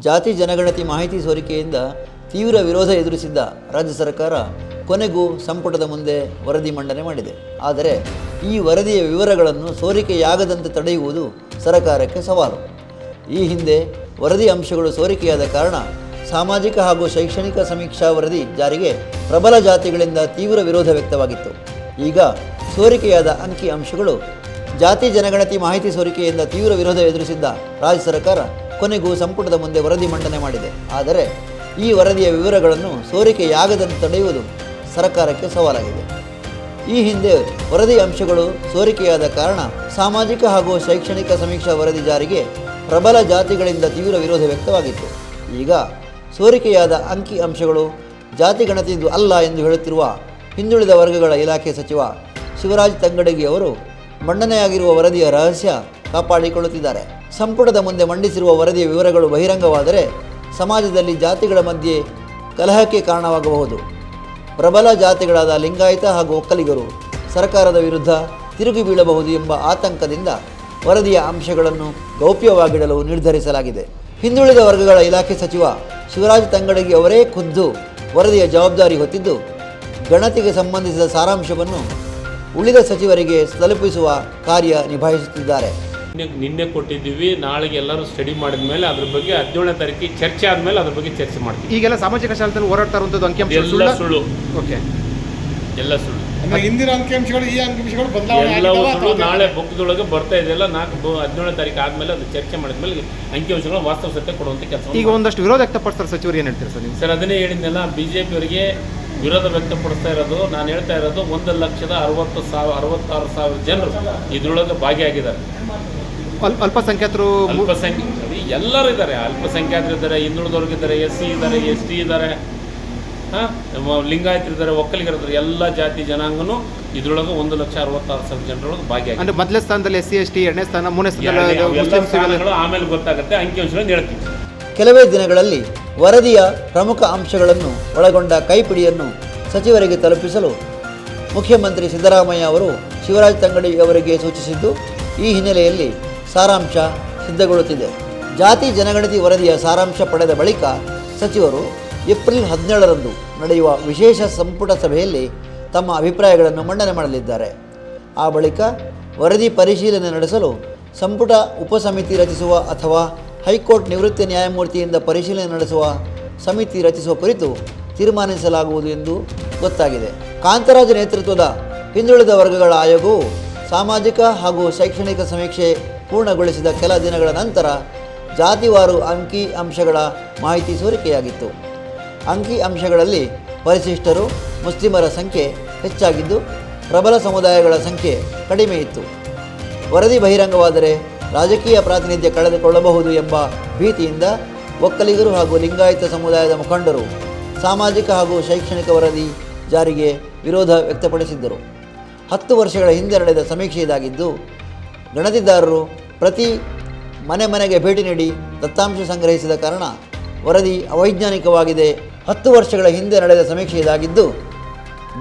ಜಾತಿ ಜನಗಣತಿ ಮಾಹಿತಿ ಸೋರಿಕೆಯಿಂದ ತೀವ್ರ ವಿರೋಧ ಎದುರಿಸಿದ್ದ ರಾಜ್ಯ ಸರ್ಕಾರ ಕೊನೆಗೂ ಸಂಪುಟದ ಮುಂದೆ ವರದಿ ಮಂಡನೆ ಮಾಡಿದೆ. ಆದರೆ ಈ ವರದಿಯ ವಿವರಗಳನ್ನು ಸೋರಿಕೆಯಾಗದಂತೆ ತಡೆಯುವುದು ಸರ್ಕಾರಕ್ಕೆ ಸವಾಲು. ಈ ಹಿಂದೆ ವರದಿ ಅಂಶಗಳು ಸೋರಿಕೆಯಾದ ಕಾರಣ ಸಾಮಾಜಿಕ ಹಾಗೂ ಶೈಕ್ಷಣಿಕ ಸಮೀಕ್ಷಾ ವರದಿ ಜಾರಿಗೆ ಪ್ರಬಲ ಜಾತಿಗಳಿಂದ ತೀವ್ರ ವಿರೋಧ ವ್ಯಕ್ತವಾಗಿತ್ತು. ಈಗ ಸೋರಿಕೆಯಾದ ಅಂಕಿ ಅಂಶಗಳು ಜಾತಿ ಜನಗಣತಿ ಮಾಹಿತಿ ಸೋರಿಕೆಯಿಂದ ತೀವ್ರ ವಿರೋಧ ಎದುರಿಸಿದ್ದ ರಾಜ್ಯ ಸರ್ಕಾರ ಕೊನೆಗೂ ಸಂಪುಟದ ಮುಂದೆ ವರದಿ ಮಂಡನೆ ಮಾಡಿದೆ. ಆದರೆ ಈ ವರದಿಯ ವಿವರಗಳನ್ನು ಸೋರಿಕೆಯಾಗದಂತೆ ತಡೆಯುವುದು ಸರ್ಕಾರಕ್ಕೆ ಸವಾಲಾಗಿದೆ. ಈ ಹಿಂದೆ ವರದಿ ಅಂಶಗಳು ಸೋರಿಕೆಯಾದ ಕಾರಣ ಸಾಮಾಜಿಕ ಹಾಗೂ ಶೈಕ್ಷಣಿಕ ಸಮೀಕ್ಷಾ ವರದಿ ಜಾರಿಗೆ ಪ್ರಬಲ ಜಾತಿಗಳಿಂದ ತೀವ್ರ ವಿರೋಧ ವ್ಯಕ್ತವಾಗಿತ್ತು. ಈಗ ಸೋರಿಕೆಯಾದ ಅಂಕಿ ಅಂಶಗಳು ಜಾತಿ ಗಣತಿಯದು ಅಲ್ಲ ಎಂದು ಹೇಳುತ್ತಿರುವ ಹಿಂದುಳಿದ ವರ್ಗಗಳ ಇಲಾಖೆ ಸಚಿವ ಶಿವರಾಜ್ ತಂಗಡಗಿ ಅವರು ಮಂಡನೆಯಾಗಿರುವ ವರದಿಯ ರಹಸ್ಯ ಕಾಪಾಡಿಕೊಳ್ಳುತ್ತಿದ್ದಾರೆ. ಸಂಪುಟದ ಮುಂದೆ ಮಂಡಿಸಿರುವ ವರದಿಯ ವಿವರಗಳು ಬಹಿರಂಗವಾದರೆ ಸಮಾಜದಲ್ಲಿ ಜಾತಿಗಳ ಮಧ್ಯೆ ಕಲಹಕ್ಕೆ ಕಾರಣವಾಗಬಹುದು. ಪ್ರಬಲ ಜಾತಿಗಳಾದ ಲಿಂಗಾಯತ ಹಾಗೂ ಒಕ್ಕಲಿಗರು ಸರ್ಕಾರದ ವಿರುದ್ಧ ತಿರುಗಿ ಬೀಳಬಹುದು ಎಂಬ ಆತಂಕದಿಂದ ವರದಿಯ ಅಂಶಗಳನ್ನು ಗೌಪ್ಯವಾಗಿಡಲು ನಿರ್ಧರಿಸಲಾಗಿದೆ. ಹಿಂದುಳಿದ ವರ್ಗಗಳ ಇಲಾಖೆ ಸಚಿವ ಶಿವರಾಜ್ ತಂಗಡಗಿ ಅವರೇ ಖುದ್ದು ವರದಿಯ ಜವಾಬ್ದಾರಿ ಹೊತ್ತಿದ್ದು, ಗಣತಿಗೆ ಸಂಬಂಧಿಸಿದ ಸಾರಾಂಶವನ್ನು ಉಳಿದ ಸಚಿವರಿಗೆ ತಲುಪಿಸುವ ಕಾರ್ಯ ನಿಭಾಯಿಸುತ್ತಿದ್ದಾರೆ. ನಿನ್ನೆ ಕೊಟ್ಟಿದ್ದೀವಿ ನಾಳೆಗೆ ಎಲ್ಲರೂ ಸ್ಟಡಿ ಮಾಡಿದ ಮೇಲೆ ಅದ್ರ ಬಗ್ಗೆ ಹದಿನೇಳನೇ ತಾರೀಕಿಗೆ ಚರ್ಚೆ ಆದ್ಮೇಲೆ ಅದ್ರ ಬಗ್ಗೆ ಚರ್ಚೆ ಮಾಡ್ತೀವಿ. ಈಗೆಲ್ಲ ಸಾಮಾಜಿಕ ಶಾಲೆಯಲ್ಲಿ ಓಡಾಡ್ತಾ ಇರುವಂಥದ್ದು ಅಂಕಿಅಂಶ ಎಲ್ಲ ಸುಳ್ಳು. ಓಕೆ. ಎಲ್ಲ ಸುಳ್ಳು. ಹಿಂದಿನ ಅಂಕಿಅಂಶಗಳು ಈ ಅಂಕಿಅಂಶಗಳು ಬದಲಾವಣೆ ನಾಳೆ ಬುಕ್ದೊಳಗೆ ಬರ್ತಾ ಇದೆಯಲ್ಲ ನಾಲ್ಕು ಹದಿನೇಳನೇ ತಾರೀಕು ಆದಮೇಲೆ ಅದು ಚರ್ಚೆ ಮಾಡಿದ ಮೇಲೆ ಅಂಕಿಅಂಶಗಳು ವಾಸ್ತವ ಸತ್ಯ ಕೊಡುವಂಥ ಕೆಲಸ ಈಗ ಒಂದಷ್ಟು ವಿರೋಧ ವ್ಯಕ್ತಪಡಿಸ್ತಾರೆ ಸಚಿವರು ಏನು ಹೇಳ್ತೀರಿ ಸರ್ ನೀವು? ಸರ್ ಅದನ್ನೇ ಹೇಳಿದ್ನಲ್ಲ ಬಿಜೆಪಿ ಜೆ ಪಿಯವರಿಗೆ ವಿರೋಧ ವ್ಯಕ್ತಪಡಿಸ್ತಾ ಇರೋದು ನಾನು ಹೇಳ್ತಾ ಇರೋದು ಒಂದು ಲಕ್ಷದ ಅರವತ್ತು ಸಾವಿರ ಅರವತ್ತಾರು ಸಾವಿರ ಜನರು ಇದ್ರೊಳಗೆ ಭಾಗಿಯಾಗಿದ್ದಾರೆ. ಅಲ್ಪಸಂಖ್ಯಾತರು ಅಲ್ಪಸಂಖ್ಯಾತರು ಅಲ್ಪಸಂಖ್ಯೆ ಎಲ್ಲರೂ ಇದ್ದಾರೆ. ಅಲ್ಪಸಂಖ್ಯಾತರು ಇದ್ದಾರೆ ಹಿಂದುಳಿದವ್ರಿಗೆ ಇದ್ದಾರೆ ಎಸ್ ಸಿ ಇದ್ದಾರೆ ಎಸ್ ಟಿ ಇದ್ದಾರೆ. ಹಾಂ ಲಿಂಗಾಯತರಿದ್ದಾರೆ ಇದ್ದಾರೆ ಒಕ್ಕಲಿಗರು ಇದ್ದಾರೆ. ಎಲ್ಲ ಜಾತಿ ಜನಾಂಗನೂ ಇದ್ರೊಳಗೆ ಒಂದು ಲಕ್ಷ ಅರವತ್ತಾರು ಸಾವಿರ ಜನರೊಳಗೆ ಭಾಗ್ಯ ಅಂದ್ರೆ ಮೊದಲನೇ ಸ್ಥಾನದಲ್ಲಿ ಎಸ್ ಸಿ ಎಸ್ ಟಿ ಎರಡನೇ ಸ್ಥಾನ ಮೂರನೇ ಸ್ಥಾನಗಳು ಆಮೇಲೆ ಗೊತ್ತಾಗುತ್ತೆ. ಅಂಕಿಅಂಶಗಳನ್ನು ಹೇಳ್ತೀವಿ ಕೆಲವೇ ದಿನಗಳಲ್ಲಿ ವರದಿಯ ಪ್ರಮುಖ ಅಂಶಗಳನ್ನು ಒಳಗೊಂಡ ಕೈಪಿಡಿಯನ್ನು ಸಚಿವರಿಗೆ ತಲುಪಿಸಲು ಮುಖ್ಯಮಂತ್ರಿ ಸಿದ್ದರಾಮಯ್ಯ ಅವರು ಶಿವರಾಜ್ ತಂಗಡಿ ಅವರಿಗೆ ಸೂಚಿಸಿದ್ದು ಈ ಹಿನ್ನೆಲೆಯಲ್ಲಿ ಸಾರಾಂಶ ಸಿದ್ಧಗೊಳ್ಳುತ್ತಿದೆ. ಜಾತಿ ಜನಗಣತಿ ವರದಿಯ ಸಾರಾಂಶ ಪಡೆದ ಬಳಿಕ ಸಚಿವರು ಏಪ್ರಿಲ್ ಹದಿನೇಳರಂದು ನಡೆಯುವ ವಿಶೇಷ ಸಂಪುಟ ಸಭೆಯಲ್ಲಿ ತಮ್ಮ ಅಭಿಪ್ರಾಯಗಳನ್ನು ಮಂಡನೆ ಮಾಡಲಿದ್ದಾರೆ. ಆ ಬಳಿಕ ವರದಿ ಪರಿಶೀಲನೆ ನಡೆಸಲು ಸಂಪುಟ ಉಪಸಮಿತಿ ರಚಿಸುವ ಅಥವಾ ಹೈಕೋರ್ಟ್ ನಿವೃತ್ತ ನ್ಯಾಯಮೂರ್ತಿಯಿಂದ ಪರಿಶೀಲನೆ ನಡೆಸುವ ಸಮಿತಿ ರಚಿಸುವ ಕುರಿತು ತೀರ್ಮಾನಿಸಲಾಗುವುದು ಎಂದು ಗೊತ್ತಾಗಿದೆ. ಕಾಂತರಾಜ್ ನೇತೃತ್ವದ ಹಿಂದುಳಿದ ವರ್ಗಗಳ ಆಯೋಗವು ಸಾಮಾಜಿಕ ಹಾಗೂ ಶೈಕ್ಷಣಿಕ ಸಮೀಕ್ಷೆ ಪೂರ್ಣಗೊಳಿಸಿದ ಕೆಲ ದಿನಗಳ ನಂತರ ಜಾತಿವಾರು ಅಂಕಿ ಅಂಶಗಳ ಮಾಹಿತಿ ಸೋರಿಕೆಯಾಗಿತ್ತು. ಅಂಕಿ ಅಂಶಗಳಲ್ಲಿ ಪರಿಶಿಷ್ಟರು ಮುಸ್ಲಿಮರ ಸಂಖ್ಯೆ ಹೆಚ್ಚಾಗಿದ್ದು ಪ್ರಬಲ ಸಮುದಾಯಗಳ ಸಂಖ್ಯೆ ಕಡಿಮೆ ಇತ್ತು ವರದಿ ಬಹಿರಂಗವಾದರೆ ರಾಜಕೀಯ ಪ್ರಾತಿನಿಧ್ಯ ಕಳೆದುಕೊಳ್ಳಬಹುದು ಎಂಬ ಭೀತಿಯಿಂದ ಒಕ್ಕಲಿಗರು ಹಾಗೂ ಲಿಂಗಾಯತ ಸಮುದಾಯದ ಮುಖಂಡರು, ಸಾಮಾಜಿಕ ಹಾಗೂ ಶೈಕ್ಷಣಿಕ ವರದಿ ಜಾರಿಗೆ ವಿರೋಧ ವ್ಯಕ್ತಪಡಿಸಿದ್ದರು. ಹತ್ತು ವರ್ಷಗಳ ಹಿಂದೆ ನಡೆದ ಸಮೀಕ್ಷೆ ಇದಾಗಿದ್ದು, ಗಣತಿದಾರರು ಪ್ರತಿ ಮನೆ ಮನೆಗೆ ಭೇಟಿ ನೀಡಿ ದತ್ತಾಂಶ ಸಂಗ್ರಹಿಸಿದ ಕಾರಣ ವರದಿ ಅವೈಜ್ಞಾನಿಕವಾಗಿದೆ. ಹತ್ತು ವರ್ಷಗಳ ಹಿಂದೆ ನಡೆದ ಸಮೀಕ್ಷೆ ಇದಾಗಿದ್ದು,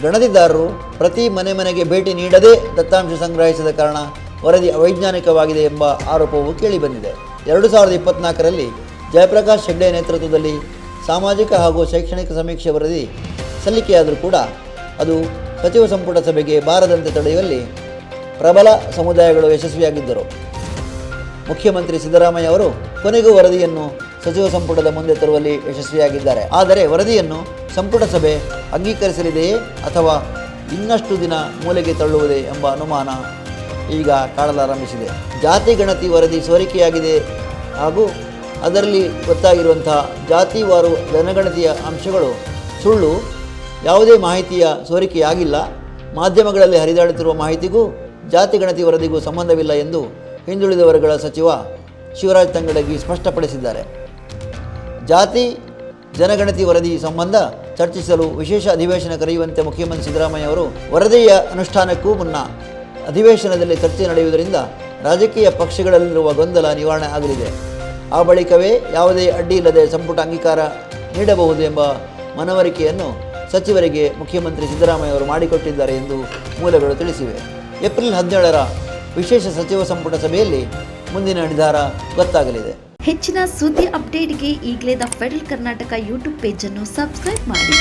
ಗಣತಿದಾರರು ಪ್ರತಿ ಮನೆ ಮನೆಗೆ ಭೇಟಿ ನೀಡದೇ ದತ್ತಾಂಶ ಸಂಗ್ರಹಿಸಿದ ಕಾರಣ ವರದಿ ಅವೈಜ್ಞಾನಿಕವಾಗಿದೆ ಎಂಬ ಆರೋಪವು ಕೇಳಿಬಂದಿದೆ. ಎರಡು ಸಾವಿರದ ಇಪ್ಪತ್ನಾಲ್ಕರಲ್ಲಿ ಜಯಪ್ರಕಾಶ್ ಹೆಗ್ಡೆ ನೇತೃತ್ವದಲ್ಲಿ ಸಾಮಾಜಿಕ ಹಾಗೂ ಶೈಕ್ಷಣಿಕ ಸಮೀಕ್ಷೆ ವರದಿ ಸಲ್ಲಿಕೆಯಾದರೂ ಕೂಡ ಅದು ಸಚಿವ ಸಂಪುಟ ಸಭೆಗೆ ಬಾರದಂತೆ ತಡೆಯುವಲ್ಲಿ ಪ್ರಬಲ ಸಮುದಾಯಗಳು ಯಶಸ್ವಿಯಾಗಿದ್ದರು. ಮುಖ್ಯಮಂತ್ರಿ ಸಿದ್ದರಾಮಯ್ಯ ಅವರು ಕೊನೆಗೂ ವರದಿಯನ್ನು ಸಚಿವ ಸಂಪುಟದ ಮುಂದೆ ತರುವಲ್ಲಿ ಯಶಸ್ವಿಯಾಗಿದ್ದಾರೆ. ಆದರೆ ವರದಿಯನ್ನು ಸಂಪುಟ ಸಭೆ ಅಂಗೀಕರಿಸಲಿದೆಯೇ ಅಥವಾ ಇನ್ನಷ್ಟು ದಿನ ಮೂಲೆಗೆ ತಳ್ಳುವುದೇ ಎಂಬ ಅನುಮಾನ ಈಗ ಕಾಡಲಾರಂಭಿಸಿದೆ. ಜಾತಿ ಗಣತಿ ವರದಿ ಸೋರಿಕೆಯಾಗಿದೆ ಹಾಗೂ ಅದರಲ್ಲಿ ಗೊತ್ತಾಗಿರುವಂತಹ ಜಾತಿವಾರು ಜನಗಣತಿಯ ಅಂಶಗಳು ಸುಳ್ಳು, ಯಾವುದೇ ಮಾಹಿತಿಯ ಸೋರಿಕೆಯಾಗಿಲ್ಲ. ಮಾಧ್ಯಮಗಳಲ್ಲಿ ಹರಿದಾಡುತ್ತಿರುವ ಮಾಹಿತಿಗೂ ಜಾತಿ ಗಣತಿ ವರದಿಗೂ ಸಂಬಂಧವಿಲ್ಲ ಎಂದು ಹಿಂದುಳಿದ ವರ್ಗಗಳ ಸಚಿವ ಶಿವರಾಜ್ ತಂಗಡಗಿ ಸ್ಪಷ್ಟಪಡಿಸಿದ್ದಾರೆ. ಜಾತಿ, ಜನಗಣತಿ ವರದಿ ಸಂಬಂಧ ಚರ್ಚಿಸಲು ವಿಶೇಷ ಅಧಿವೇಶನ ಕರೆಯುವಂತೆ ಮುಖ್ಯಮಂತ್ರಿ ಸಿದ್ದರಾಮಯ್ಯ ಅವರು ವರದಿಯ ಅನುಷ್ಠಾನಕ್ಕೂ ಮುನ್ನ ಅಧಿವೇಶನದಲ್ಲಿ ಚರ್ಚೆ ನಡೆಯುವುದರಿಂದ ರಾಜಕೀಯ ಪಕ್ಷಗಳಲ್ಲಿರುವ ಗೊಂದಲ ನಿವಾರಣೆ ಆಗಲಿದೆ. ಆ ಬಳಿಕವೇ ಯಾವುದೇ ಅಡ್ಡಿ ಇಲ್ಲದೆ ಸಂಪುಟ ಅಂಗೀಕಾರ ನೀಡಬಹುದು ಎಂಬ ಮನವರಿಕೆಯನ್ನು ಸಚಿವರಿಗೆ ಮುಖ್ಯಮಂತ್ರಿ ಸಿದ್ದರಾಮಯ್ಯ ಅವರು ಮಾಡಿಕೊಟ್ಟಿದ್ದಾರೆ ಎಂದು ಮೂಲಗಳು ತಿಳಿಸಿವೆ. ಏಪ್ರಿಲ್ ಹದಿನೇಳರ ವಿಶೇಷ ಸಚಿವ ಸಂಪುಟ ಸಭೆಯಲ್ಲಿ ಮುಂದಿನ ನಿರ್ಧಾರ ಗೊತ್ತಾಗಲಿದೆ. ಹೆಚ್ಚಿನ ಸುದ್ದಿ ಅಪ್ಡೇಟ್ಗೆ ಈಗಲೇ ದ ಫೆಡರಲ್ ಕರ್ನಾಟಕ ಯೂಟ್ಯೂಬ್ ಪೇಜನ್ನು ಸಬ್ಸ್ಕ್ರೈಬ್ ಮಾಡಿ.